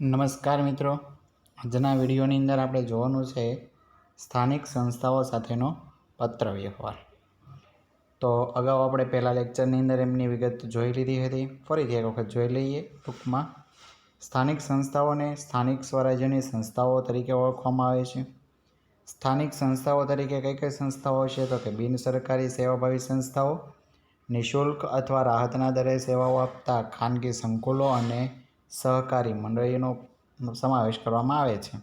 નમસ્કાર મિત્રો. આજના વિડીયોની અંદર આપણે જોવાનું છે સ્થાનિક સંસ્થાઓ સાથેનો પત્ર વ્યવહાર તો અગાઉ આપણે પહેલાં લેક્ચરની અંદર એમની વિગત જોઈ લીધી હતી. ફરીથી એક વખત જોઈ લઈએ ટૂંકમાં. સ્થાનિક સંસ્થાઓને સ્થાનિક સ્વરાજ્યની સંસ્થાઓ તરીકે ઓળખવામાં આવે છે. સ્થાનિક સંસ્થાઓ તરીકે કઈ કઈ સંસ્થાઓ છે? તો કે બિન સરકારી સેવાભાવી સંસ્થાઓ, નિઃશુલ્ક અથવા રાહતના દરે સેવાઓ આપતા ખાનગી સંકુલો અને સહકારી મંડળીનો સમાવેશ કરવામાં આવે છે.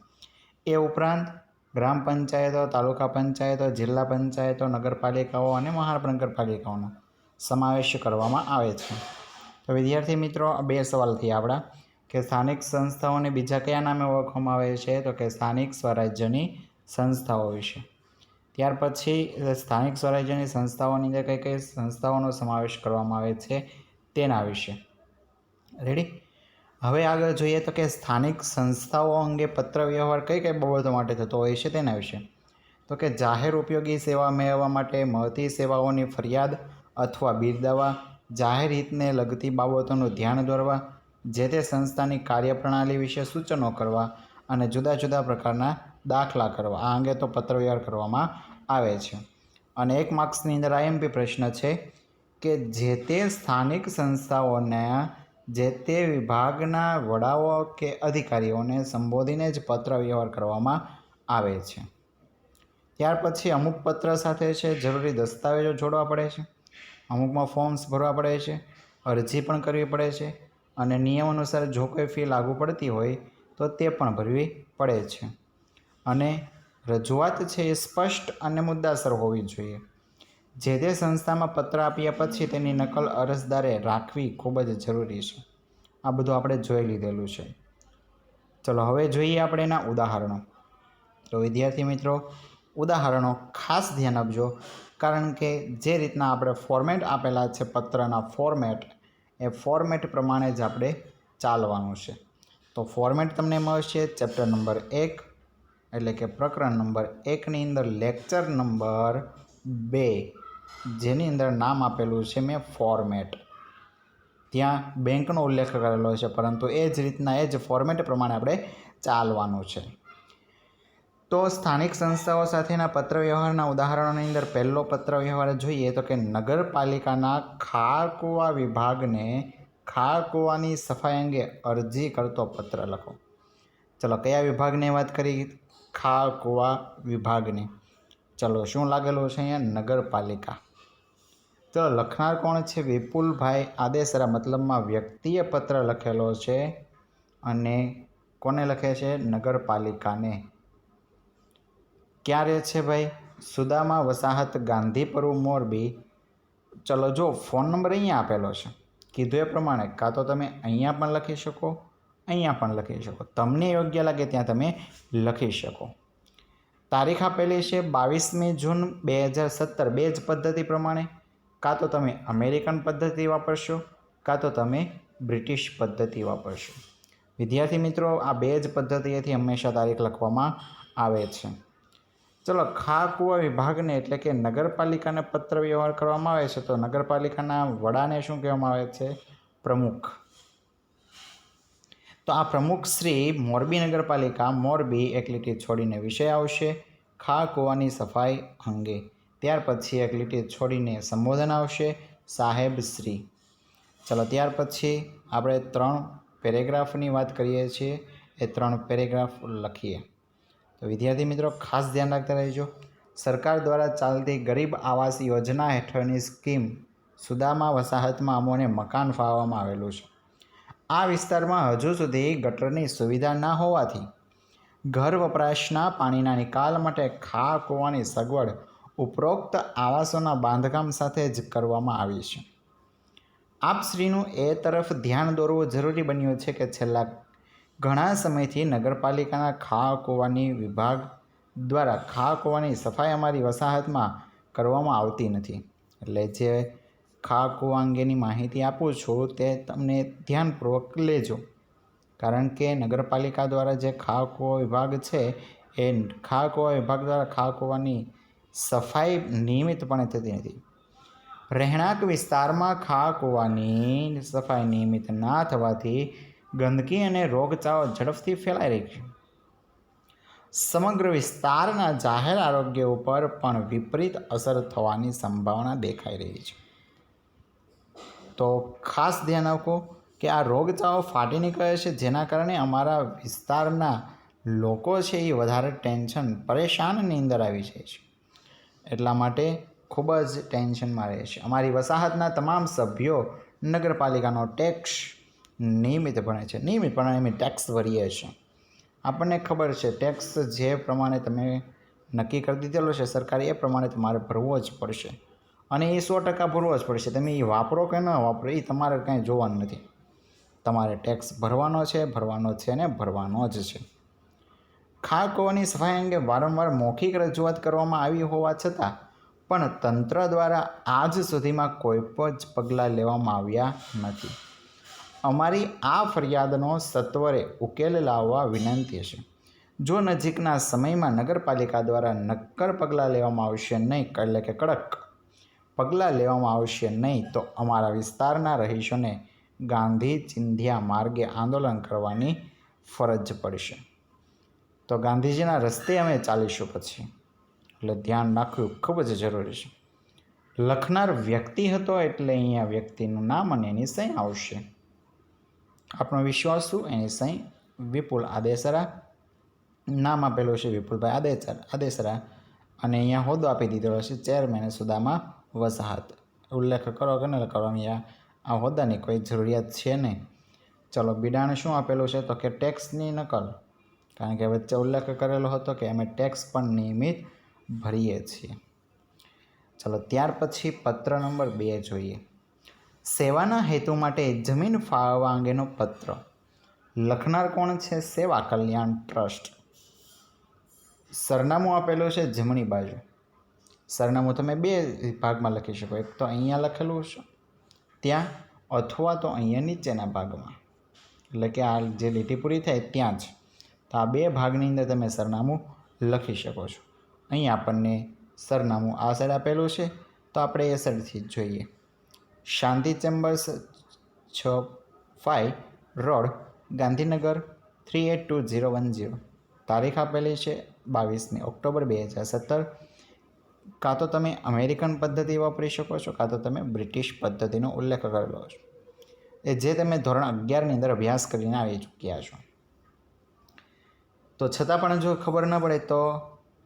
એ ઉપરાંત ગ્રામ પંચાયતો, તાલુકા પંચાયતો, જિલ્લા પંચાયતો, નગરપાલિકાઓ અને મહાનગરપાલિકાઓનો સમાવેશ કરવામાં આવે છે. તો વિદ્યાર્થી મિત્રો બે સવાલ થયા આપણા કે સ્થાનિક સંસ્થાઓને બીજા કયા નામે ઓળખવામાં આવે છે? તો કે સ્થાનિક સ્વરાજ્યની સંસ્થાઓ વિશે. ત્યાર પછી સ્થાનિક સ્વરાજ્યની સંસ્થાઓની અંદર કઈ કઈ સંસ્થાઓનો સમાવેશ કરવામાં આવે છે તેના વિશે. રેડી હવે આગળ જોઈએ તો કે સ્થાનિક સંસ્થાઓ અંગે પત્ર વ્યવહાર કઈ કઈ બાબતો માટે થતો હોય છે તેના વિશે. તો કે જાહેર ઉપયોગી સેવા મેળવવા માટે મળતી સેવાઓની ફરિયાદ અથવા બિરદાવા જાહેર હિતને લગતી બાબતોનું ધ્યાન દોરવા, જે તે સંસ્થાની કાર્યપ્રણાલી વિશે સૂચનો કરવા અને જુદા જુદા પ્રકારના દાખલા કરવા, આ અંગે તો પત્ર વ્યવહાર કરવામાં આવે છે. અને એક માર્ક્સની અંદર આઈએમપી પ્રશ્ન છે કે જે તે સ્થાનિક સંસ્થાઓના જે તે વિભાગના વડાઓ કે અધિકારીઓને સંબોધીને જ પત્ર વ્યવહાર કરવામાં આવે છે. ત્યાર પછી અમુક પત્ર સાથે છે, જરૂરી દસ્તાવેજો જોડવા પડે છે. અમુકમાં ફોર્મ્સ ભરવા પડે છે, અરજી પણ કરવી પડે છે અને નિયમ અનુસાર જો કોઈ ફી લાગુ પડતી હોય તો તે પણ ભરવી પડે છે. અને રજૂઆત છે એ સ્પષ્ટ અને મુદ્દાસર હોવી જોઈએ. જે તે સંસ્થામાં પત્ર આપ્યા પછી તેની નકલ અરજદારે રાખવી ખૂબ જ જરૂરી છે. આ બધું આપણે જોઈ લીધેલું છે. ચલો, હવે જોઈએ આપણે એના ઉદાહરણો. તો વિદ્યાર્થી મિત્રો, ઉદાહરણો ખાસ ધ્યાન આપજો, કારણ કે જે રીતના આપણે ફોર્મેટ આપેલા છે પત્રના ફોર્મેટ એ ફોર્મેટ પ્રમાણે જ આપણે ચાલવાનું છે. તો ફોર્મેટ તમને મળશે ચેપ્ટર નંબર એક, એટલે કે પ્રકરણ નંબર એકની અંદર લેક્ચર નંબર બે. જેની અંદર નામ આપેલું છે મેં ફોર્મેટ ત્યાં બેંકનો ઉલ્લેખ કરેલો છે, પરંતુ એ જ રીતના એ જ ફોર્મેટ પ્રમાણે આપણે ચાલવાનું છે. તો સ્થાનિક સંસ્થાઓ સાથેના પત્ર વ્યવહારના ઉદાહરણોની અંદર પહેલો પત્ર વ્યવહાર જોઈએ તો કે નગરપાલિકાના ખારકુવા વિભાગને ખારકુવાની સફાઈ અંગે અરજી કરતો પત્ર લખો. ચલો, કયા વિભાગની વાત કરી ખારકુવા વિભાગની. ચલો, શું લાગેલું છે અહીંયા? નગરપાલિકા. ચલો લખનાર કોણ છે? વિપુલભાઈ આદેસરા મતલબમાં વ્યક્તિએ પત્ર લખેલો છે અને કોને લખે છે? નગરપાલિકાને. ક્યારે છે ભાઈ? સુદામા વસાહત ગાંધીપરુ મોરબી. ચલો, જો ફોન નંબર અહીંયા આપેલો છે. કીધું એ પ્રમાણે, કાં તો તમે અહીંયા પણ લખી શકો, અહીંયા પણ લખી શકો. તમને યોગ્ય લાગે ત્યાં તમે લખી શકો. તારીખ આપેલી છે બાવીસમી જૂન બે હજાર સત્તર. બે જ પદ્ધતિ પ્રમાણે? કાં તો તમે અમેરિકન પદ્ધતિ વાપરશો, કાં તો તમે બ્રિટિશ પદ્ધતિ વાપરશો. વિદ્યાર્થી મિત્રો, આ બે જ પદ્ધતિએથી હંમેશા તારીખ લખવામાં આવે છે. ચલો ખાકુવા વિભાગને એટલે કે નગરપાલિકાને પત્ર વ્યવહાર કરવામાં આવે છે. તો નગરપાલિકાના વડાને શું કહેવામાં આવે છે? પ્રમુખ. તો આ પ્રમુખ શ્રી મોરબી નગરપાલિકા મોરબી એકલિટી છોડીને વિષય આવશે ખા કૂવાની સફાઈ અંગે. ત્યાર પછી એકલીટી છોડીને સંબોધન આવશે સાહેબ શ્રી. ચલો ત્યાર પછી આપણે ત્રણ પેરેગ્રાફની વાત કરીએ છીએ. એ ત્રણ પેરેગ્રાફ લખીએ. તો વિદ્યાર્થી મિત્રો, ખાસ ધ્યાન રાખતા રહેજો. સરકાર દ્વારા ચાલતી ગરીબ આવાસ યોજના હેઠળની સ્કીમ સુદામા વસાહતમાં અમોને મકાન ફાળવવામાં આવેલું છે. આ વિસ્તારમાં હજુ સુધી ગટરની સુવિધા ના હોવાથી ઘર વપરાશના પાણીના નિકાલ માટે ખા કૂવાની સગવડ ઉપરોક્ત આવાસોના બાંધકામ સાથે જ કરવામાં આવી છે. આપશ્રીનું એ તરફ ધ્યાન દોરવું જરૂરી બન્યું છે કે છેલ્લા ઘણા સમયથી નગરપાલિકાના ખા કૂવાની વિભાગ દ્વારા ખા કૂવાની સફાઈ અમારી વસાહતમાં કરવામાં આવતી નથી. એટલે જે ખા કૂવા અંગેની માહિતી આપું છું તે તમને ધ્યાનપૂર્વક લેજો. કારણ કે નગરપાલિકા દ્વારા જે ખા કૂવા વિભાગ છે, એ ખા કૂવા વિભાગ દ્વારા ખા કૂવાની સફાઈ નિયમિતપણે થતી નથી. રહેણાંક વિસ્તારમાં ખા કૂવાની સફાઈ નિયમિત ના થવાથી ગંદકી અને રોગચાળો ઝડપથી ફેલાઈ રહી છે. સમગ્ર વિસ્તારના જાહેર આરોગ્ય ઉપર પણ વિપરીત અસર થવાની સંભાવના દેખાઈ રહી છે. તો ખાસ ધ્યાન રાખો કે આ રોગચાળો ફાટી નીકળે છે, જેના કારણે અમારા વિસ્તારના લોકો છે એ વધારે ટેન્શન પરેશાનની અંદર આવી જાય છે. એટલા માટે ખૂબ જ ટેન્શનમાં રહે છે. અમારી વસાહતના તમામ સભ્યો નગરપાલિકાનો ટેક્સ નિયમિત ભણે છે. નિયમિતપણે અમે ટેક્સ ભરીએ છીએ. આપણને ખબર છે, ટેક્સ જે પ્રમાણે તમે નક્કી કરી દીધેલો છે સરકારે, એ પ્રમાણે તમારે ભરવો જ પડશે. અને એ સો ટકા ભરવો જ પડશે. તમે એ વાપરો કે ન વાપરો એ તમારે કાંઈ જોવાનું નથી. તમારે ટેક્સ ભરવાનો છે ભરવાનો છે ને ભરવાનો જ છે. ખાકોની સફાઈ અંગે વારંવાર મૌખિક રજૂઆત કરવામાં આવી હોવા છતાં પણ તંત્ર દ્વારા આજ સુધીમાં કોઈ જ પગલાં લેવામાં આવ્યા નથી. અમારી આ ફરિયાદનો સત્વરે ઉકેલ લાવવા વિનંતી છે. જો નજીકના સમયમાં નગરપાલિકા દ્વારા નક્કર પગલાં લેવામાં આવશે નહીં, એટલે કે કડક પગલાં લેવામાં આવશે નહીં તો અમારા વિસ્તારના રહીશોને ગાંધી ચિંધ્યા માર્ગે આંદોલન કરવાની ફરજ પડશે. તો ગાંધીજીના રસ્તે અમે ચાલીશું પછી. એટલે ધ્યાન રાખવું ખૂબ જ જરૂરી છે. લખનાર વ્યક્તિ હતો એટલે અહીંયા વ્યક્તિનું નામ અને એની સહી આવશે. આપણો વિશ્વાસ શું? એની સહી વિપુલ આદેસરા. નામ આપેલું છે વિપુલભાઈ આદેસર. આદેસરા અને અહીંયા હોદ્દો આપી દીધેલો છે ચેરમેન સુદામા વસાહત. ઉલ્લેખ કરો કે ન કરો અહીંયા આ હોદ્દાની કોઈ જરૂરિયાત છે નહીં. ચલો, બિડાણ શું આપેલું છે? તો કે ટેક્સની નકલ. કારણ કે વચ્ચે ઉલ્લેખ કરેલો હતો કે અમે ટેક્સ પણ નિયમિત ભરીએ છીએ. ચલો, ત્યાર પછી પત્ર નંબર બે જોઈએ. સેવાના હેતુ માટે જમીન ફાળવવા અંગેનો પત્ર. લખનાર કોણ છે? સેવા કલ્યાણ ટ્રસ્ટ. સરનામું આપેલું છે જમણી બાજુ. સરનામું તમે બે ભાગમાં લખી શકો. એક તો અહીંયા લખેલું છે ત્યાં, અથવા તો અહીંયા નીચેના ભાગમાં. એટલે કે આ જે લીટી પૂરી થાય ત્યાં જ. તો આ બે ભાગની અંદર તમે સરનામું લખી શકો છો. અહીં આપણને સરનામું આ સાઈડ આપેલું છે, તો આપણે એ સાઈડથી જ જોઈએ. શાંતિ ચેમ્બર્સ છ five road, Gandhinagar three eight two zero one zero. તારીખ આપેલી છે બાવીસમી ઓક્ટોબર બે હજાર સત્તર. કાં તો તમે અમેરિકન પદ્ધતિ વાપરી શકો છો, કાં તો તમે બ્રિટિશ પદ્ધતિનો ઉલ્લેખ કરેલો છો. એ જે તમે ધોરણ અગિયારની અંદર અભ્યાસ કરીને આવી ચૂક્યા છો. તો છતાં પણ જો ખબર ન પડે તો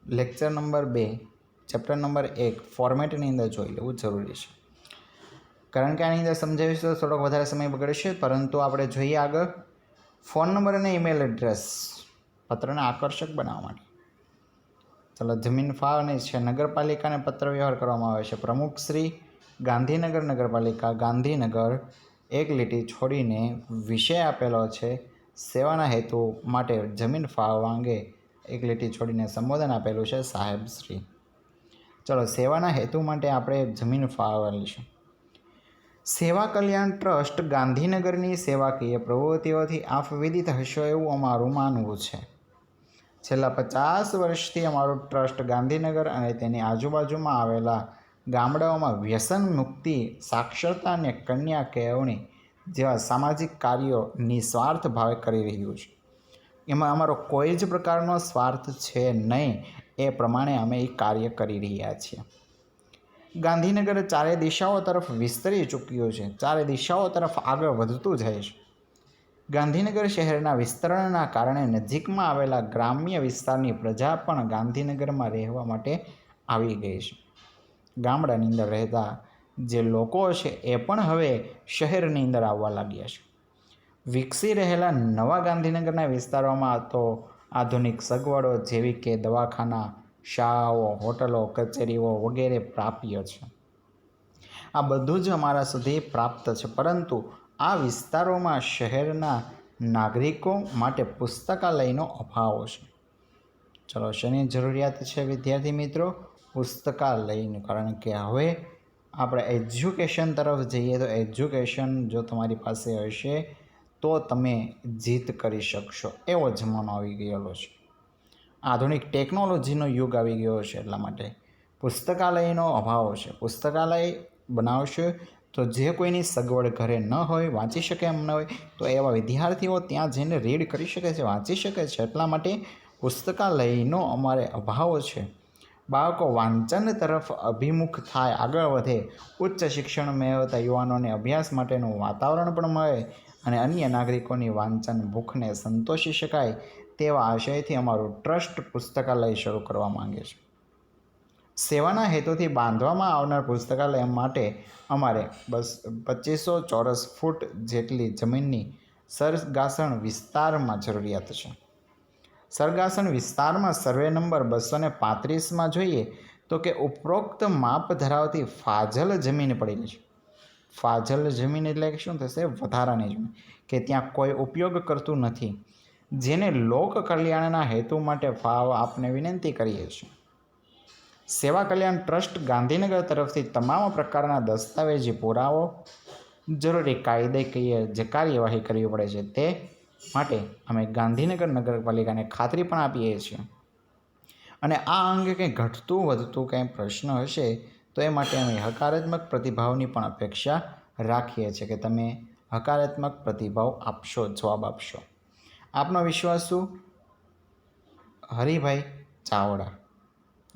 લેક્ચર નંબર બે, ચેપ્ટર નંબર એક ફોર્મેટની અંદર જોઈ લેવું જરૂરી છે. કારણ કે આની અંદર સમજાવીશ તો થોડોક વધારે સમય બગડશે, પરંતુ આપણે જોઈએ આગળ. ફોન નંબર અને ઈમેલ એડ્રેસ પત્રને આકર્ષક બનાવવા માટે. ચલો જમીન ફાળવણી છે. નગરપાલિકાને પત્ર વ્યવહાર કરવામાં આવે છે. પ્રમુખ શ્રી ગાંધીનગર નગરપાલિકા ગાંધીનગર એક લીટી છોડીને વિષય આપેલો છે. સેવાના હેતુ માટે જમીન ફાળવવા અંગે એક લીટી છોડીને સંબોધન આપેલું છે સાહેબ શ્રી. ચલો સેવાના હેતુ માટે આપણે જમીન ફાળવેલી છે. સેવા કલ્યાણ ટ્રસ્ટ ગાંધીનગરની સેવાકીય પ્રવૃત્તિઓથી આપ વિદિત હશો એવું અમારું માનવું છે. છેલ્લા પચાસ વર્ષથી અમારું ટ્રસ્ટ ગાંધીનગર અને તેની આજુબાજુમાં આવેલા ગામડાઓમાં વ્યસન મુક્તિ, સાક્ષરતા અને કન્યા કેળવણી જેવા સામાજિક કાર્યો નિસ્વાર્થ ભાવે કરી રહ્યું છે. એમાં અમારો કોઈ જ પ્રકારનો સ્વાર્થ છે નહીં એ પ્રમાણે અમે એ કાર્ય કરી રહ્યા છીએ. ગાંધીનગર ચારે દિશાઓ તરફ વિસ્તરી ચૂક્યું છે. ચારે દિશાઓ તરફ આગળ વધતું જાય છે. ગાંધીનગર શહેરના વિસ્તરણના કારણે નજીકમાં આવેલા ગ્રામ્ય વિસ્તારની પ્રજા પણ ગાંધીનગરમાં રહેવા માટે આવી ગઈ છે. ગામડાની અંદર રહેતા જે લોકો છે એ પણ હવે શહેરની અંદર આવવા લાગ્યા છે. વિકસી રહેલા નવા ગાંધીનગરના વિસ્તારોમાં તો આધુનિક સગવડો જેવી કે દવાખાના, શાળાઓ, હોટલો, કચેરીઓ વગેરે પ્રાપ્ય છે. આ બધું જ અમારા સુધી પ્રાપ્ત છે, પરંતુ આ વિસ્તારોમાં શહેરના નાગરિકો માટે પુસ્તકાલયનો અભાવ છે. ચલો શેની જરૂરિયાત છે વિદ્યાર્થી મિત્રો? પુસ્તકાલયનું. કારણ કે હવે આપણે એજ્યુકેશન તરફ જઈએ તો એજ્યુકેશન જો તમારી પાસે હશે તો તમે જીત કરી શકશો. એવો જમાનો આવી ગયેલો છે. આધુનિક ટેકનોલોજીનો યુગ આવી ગયો છે એટલા માટે પુસ્તકાલયનો અભાવ છે. પુસ્તકાલય બનાવશે તો જે કોઈની સગવડ ઘરે ન હોય, વાંચી શકે એમ ન હોય, તો એવા વિદ્યાર્થીઓ ત્યાં જઈને રીડ કરી શકે છે, વાંચી શકે છે. એટલા માટે પુસ્તકાલયનો અમારે અભાવ છે. બાળકો વાંચન તરફ અભિમુખ થાય, આગળ વધે. ઉચ્ચ શિક્ષણ મેળવતા યુવાનોને અભ્યાસ માટેનું વાતાવરણ પણ મળે અને અન્ય નાગરિકોની વાંચન ભૂખને સંતોષી શકાય તેવા આશયથી અમારું ટ્રસ્ટ પુસ્તકાલય શરૂ કરવા માંગે છે. સેવાના હેતુથી બાંધવામાં આવનાર પુસ્તકાલય માટે અમારે બસ પચીસો ચોરસ ફૂટ જેટલી જમીનની સરગાસણ વિસ્તારમાં જરૂરિયાત છે. સરગાસણ વિસ્તારમાં સર્વે નંબર બસો ને પાંત્રીસમાં જોઈએ તો કે ઉપરોક્ત માપ ધરાવતી ફાજલ જમીન પડેલી છે. ફાજલ જમીન એટલે શું થશે? વધારાની જમીન. કે ત્યાં કોઈ ઉપયોગ કરતું નથી. જેને લોક કલ્યાણના હેતુ માટે ફાવ આપને વિનંતી કરીએ છીએ. સેવા કલ્યાણ ટ્રસ્ટ ગાંધીનગર તરફથી તમામ પ્રકારના દસ્તાવેજી, પુરાવો, જરૂરી કાયદેકીય જે કાર્યવાહી કરવી પડે છે તે માટે અમે ગાંધીનગર નગરપાલિકાને ખાતરી પણ આપીએ છીએ. અને આ અંગે કંઈ ઘટતું, વધતું કંઈ પ્રશ્ન હશે તો એ માટે અમે હકારાત્મક પ્રતિભાવની પણ અપેક્ષા રાખીએ છીએ કે તમે હકારાત્મક પ્રતિભાવ આપશો, જવાબ આપશો. આપનો વિશ્વાસ શું? હરિભાઈ ચાવડા.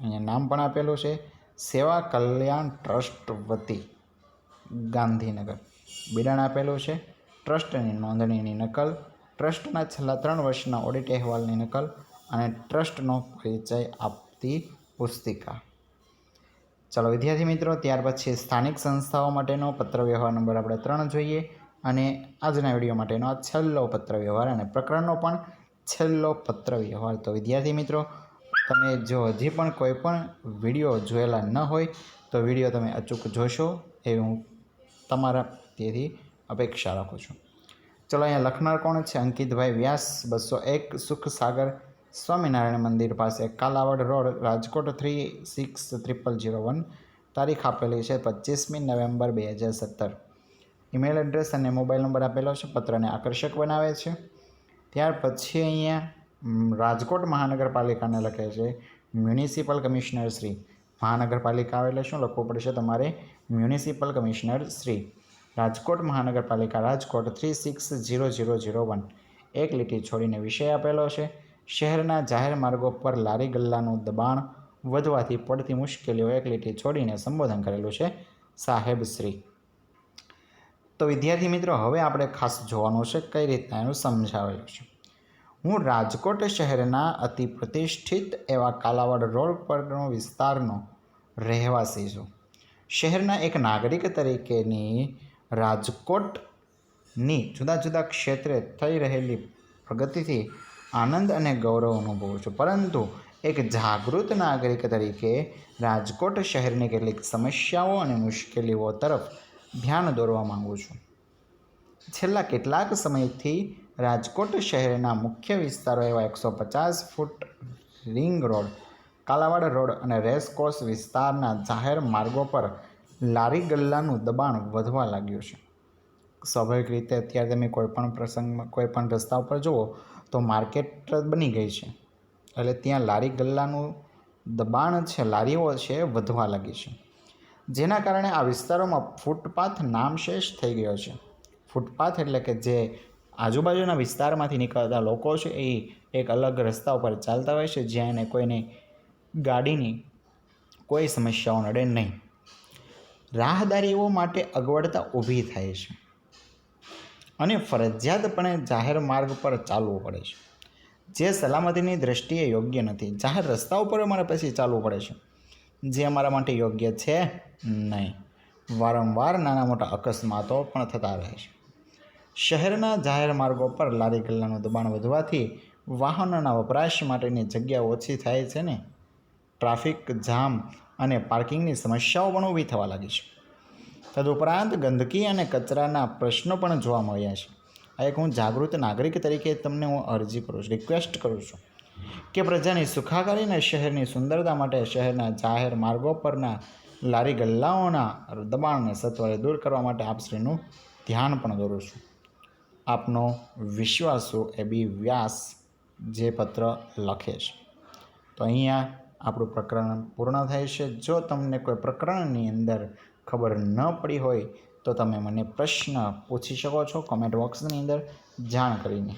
અહીંયા નામ પણ આપેલું છે. સેવા કલ્યાણ ટ્રસ્ટ વતી ગાંધીનગર. બિડાણ આપેલું છે. ટ્રસ્ટની નોંધણીની નકલ, ટ્રસ્ટના છેલ્લા ત્રણ વર્ષના ઓડિટ અહેવાલની નકલ અને ટ્રસ્ટનો પરિચય આપતી પુસ્તિકા. ચાલો વિદ્યાર્થી મિત્રો, ત્યાર પછી સ્થાનિક સંસ્થાઓ માટેનો પત્રવ્યવહાર નંબર આપણે ત્રણ જોઈએ અને આજના વીડિયો માટેનો આ છેલ્લો પત્ર વ્યવહાર અને પ્રકરણનો પણ છેલ્લો પત્ર વ્યવહાર તો વિદ્યાર્થી મિત્રો તમે જો હજી પણ કોઈ પણ વીડિયો જોયેલા ન હોય, તો વીડિયો તમે અચૂક જોશો એવી હું તમારા તેથી અપેક્ષા રાખું છું. ચલો અહીંયા લખનાર કોણ છે? અંકિતભાઈ વ્યાસ, બસો એક, સુખસાગર, સ્વામિનારાયણ મંદિર પાસે Kalawad road, Rajkot three six triple zero one. તારીખ આપેલી છે પચીસમી નવેમ્બર બે હજાર સત્તર. ઈમેલ એડ્રેસ અને મોબાઈલ નંબર આપેલો છે, પત્રને આકર્ષક બનાવે છે. ત્યાર પછી અહીંયા રાજકોટ મહાનગરપાલિકાને લખે છે, મ્યુનિસિપલ કમિશનર શ્રી. મહાનગરપાલિકા એટલે શું લખવું પડશે તમારે? Municipal commissioner Shri. રાજકોટ મહાનગરપાલિકા, Rajkot three six zero zero zero one એક લીટી છોડીને વિષય આપેલો છે, શહેરના જાહેર માર્ગો પર લારી ગલ્લાનું દબાણ વધવાથી પડતી મુશ્કેલીઓ એક લીટી છોડીને સંબોધન કરેલું છે, સાહેબ શ્રી. તો વિદ્યાર્થી મિત્રો, હવે આપણે ખાસ જોવાનું છે કઈ રીતના એનું સમજાવેલું છે. હું રાજકોટ શહેરના અતિ પ્રતિષ્ઠિત એવા કાલાવાડ રોડ પરનો વિસ્તારનો રહેવાસી છું. શહેરના એક નાગરિક તરીકેની રાજકોટની જુદા જુદા ક્ષેત્રે થઈ રહેલી પ્રગતિથી આનંદ અને ગૌરવ અનુભવું છું. પરંતુ એક જાગૃત નાગરિક તરીકે રાજકોટ શહેરની કેટલીક સમસ્યાઓ અને મુશ્કેલીઓ તરફ ધ્યાન દોરવા માગું છું. છેલ્લા કેટલાક સમયથી રાજકોટ શહેરના મુખ્ય વિસ્તારો એવા એકસો પચાસ foot ring road, Kalawad road અને રેસકોર્સ વિસ્તારના જાહેર માર્ગો પર લારી ગલ્લાનું દબાણ વધવા લાગ્યું છે. સ્વાભાવિક રીતે અત્યારે તમે કોઈપણ પ્રસંગમાં કોઈપણ રસ્તા ઉપર જુઓ તો માર્કેટ બની ગઈ છે. એટલે ત્યાં લારી ગલ્લાનું દબાણ છે, લારીઓ છે વધવા લાગી છે. જેના કારણે આ વિસ્તારોમાં ફૂટપાથ નામશેષ થઈ ગયો છે. ફૂટપાથ એટલે કે જે આજુબાજુના વિસ્તારમાંથી નીકળતા લોકો છે એ એક અલગ રસ્તા ઉપર ચાલતા હોય છે જ્યાં એને કોઈને ગાડીની કોઈ સમસ્યાઓ નડે નહીં. રાહદારીઓ માટે અગવડતા ઊભી થાય છે અને ફરજિયાતપણે જાહેર માર્ગ પર ચાલવું પડે છે. જે સલામતીની દ્રષ્ટિએ યોગ્ય નથી. જાહેર રસ્તા ઉપર અમારે પછી ચાલવું પડે છે. જે અમારા માટે યોગ્ય છે, નહીં. વારંવાર નાના મોટા અકસ્માતો પણ થતા રહે છે. શહેરના જાહેર માર્ગો પર લારી ગલ્લાનું દબાણ વધવાથી વાહનોના વપરાશ માટેની જગ્યા ઓછી થાય છે ને? ટ્રાફિક જામ અને પાર્કિંગની સમસ્યાઓ પણ ઊભી થવા લાગી છે. તદુપરાંત ગંદકી અને કચરાના પ્રશ્નો પણ જોવા મળ્યા છે. આ એક હું જાગૃત નાગરિક તરીકે તમને હું અરજી કરું છું રિક્વેસ્ટ કરું છું કે પ્રજાની સુખાકારી અને શહેરની સુંદરતા માટે શહેરના જાહેર માર્ગો પરના લારી ગલ્લાઓના દબાણને સત્વરે દૂર કરવા માટે આપશ્રીનું ધ્યાન પણ દોરું છું. આપનો વિશ્વાસુ એ બી વ્યાસ જે પત્ર લખે છે. તો અહીંયા આપણું પ્રકરણ પૂર્ણ થાય છે. જો તમને કોઈ પ્રકરણની અંદર ખબર ન પડી હોય તો તમે મને પ્રશ્ન પૂછી શકો છો કોમેન્ટ બોક્સની અંદર જાણ કરીને.